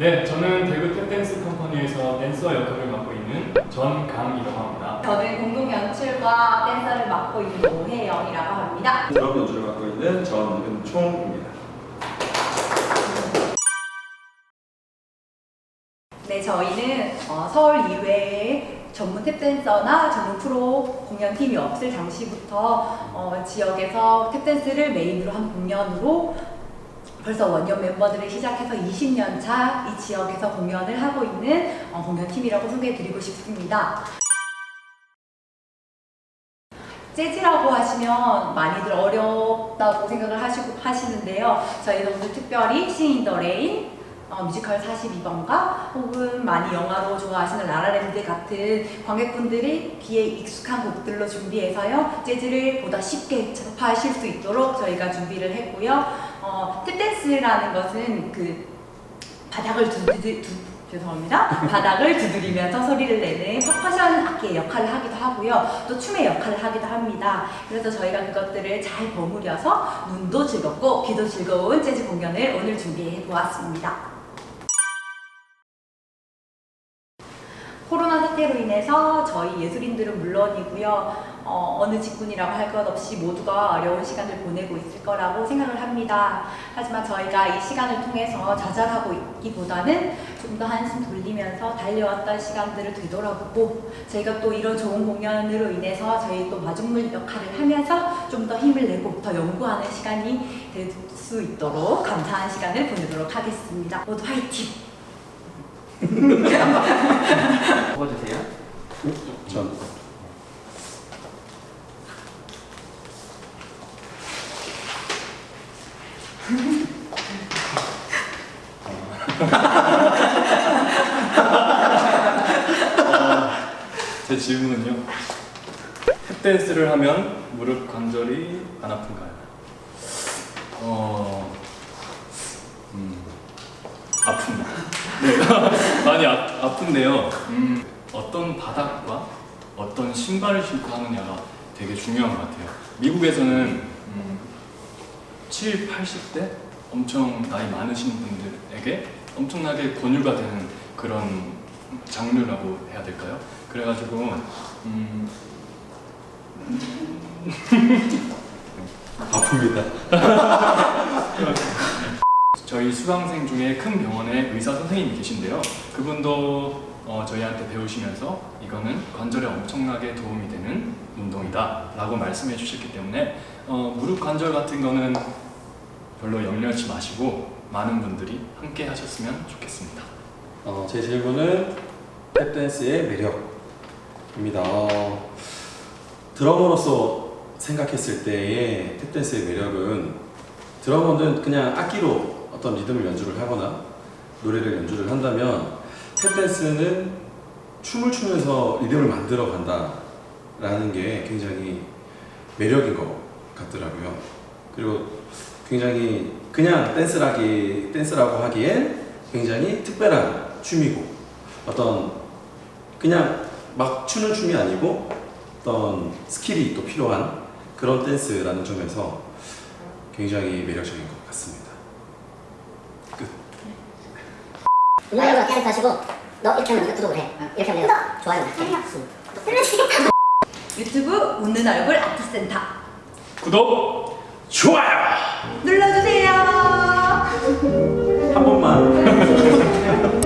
네, 저는 대구 탭댄스 컴퍼니에서 댄서 역할을 맡고 있는 전강이라고 합니다. 저는 공동 연출과 댄서를 맡고 있는 오혜영이라고 합니다. 드럼 연주를 맡고 있는 전은총입니다. 네, 저희는 어, 서울 이외에 전문 탭댄서나 전문 프로 공연팀이 없을 당시부터 어, 지역에서 탭댄스를 메인으로 한 공연으로 벌써 원년 멤버들을 시작해서 20년 차 이 지역에서 공연을 하고 있는 어, 공연팀이라고 소개해드리고 싶습니다. 재즈라고 하시면 많이들 어렵다고 생각을 하시고 하시는데요. 저희는 오늘 특별히 싱인 더 레인 어, 뮤지컬 42번가 혹은 많이 영화로 좋아하시는 라라랜드 같은 관객분들이 귀에 익숙한 곡들로 준비해서요 재즈를 보다 쉽게 접하실 수 있도록 저희가 준비를 했고요 어, 탭댄스라는 것은 그 바닥을 두드, 두, 죄송합니다. 바닥을 두드리면서 소리를 내는 퍼커션 악기의 역할을 하기도 하고요. 또 춤의 역할을 하기도 합니다. 그래서 저희가 그것들을 잘 버무려서 눈도 즐겁고 귀도 즐거운 재즈 공연을 오늘 준비해 보았습니다. 코로나 사태로 인해서 저희 예술인들은 물론이고요. 어, 느 직군이라고 할 것 없이 모두가 어려운 시간을 보내고 있을 거라고 생각을 합니다. 하지만 저희가 이 시간을 통해서 좌절하고 있기보다는 좀 더 한숨 돌리면서 달려왔던 시간들을 되돌아보고 저희가 또 이런 좋은 공연으로 인해서 저희 또 마중물 역할을 하면서 좀 더 힘을 내고 더 연구하는 시간이 될 수 있도록 감사한 시간을 보내도록 하겠습니다. 모두 화이팅! 뽑아주세요. 전 제 질문은요. 탭댄스를 하면 무릎 관절이 안 아픈가요? 어, 음, 아픕니다. 네, 많이 아, 아픈데요. 음, 어떤 바닥과 어떤 신발을 신고 하느냐가 되게 중요한 것 같아요. 미국에서는 음, 7, 80대 엄청 나이 많으신 분들에게 엄청나게 권유가 되는 그런 장르라고 해야 될까요? 그래가지고 음, 아픕니다. 저희 수강생 중에 큰 병원에 의사 선생님이 계신데요. 그분도 어, 저희한테 배우시면서 이거는 관절에 엄청나게 도움이 되는 운동이다 라고 말씀해 주셨기 때문에 어, 무릎 관절 같은 거는 별로 염려하지 마시고 많은 분들이 함께 하셨으면 좋겠습니다. 어, 제 질문은 탭댄스의 매력입니다. 어, 드러머로서 생각했을 때의 탭댄스의 매력은 드러머는 그냥 악기로 어떤 리듬을 연주를 하거나 노래를 연주를 한다면 탭댄스는 춤을 추면서 리듬을 만들어 간다라는 게 굉장히 매력인 것 같더라고요. 그리고 굉장히 그냥 댄스라기 댄스라고 하기엔 굉장히 특별한 춤이고 어떤 그냥 막 추는 춤이 아니고 어떤 스킬이 또 필요한 그런 댄스라는 점에서 굉장히 매력적인 것 같습니다. 끝. 누나가 계속 하시고 너 이렇게 하면 네가 구독을 해 이렇게 하면 내가 좋아요. 해 유튜브 웃는 얼굴 아트센터. 구독, 좋아요! 눌러주세요. 한 번만.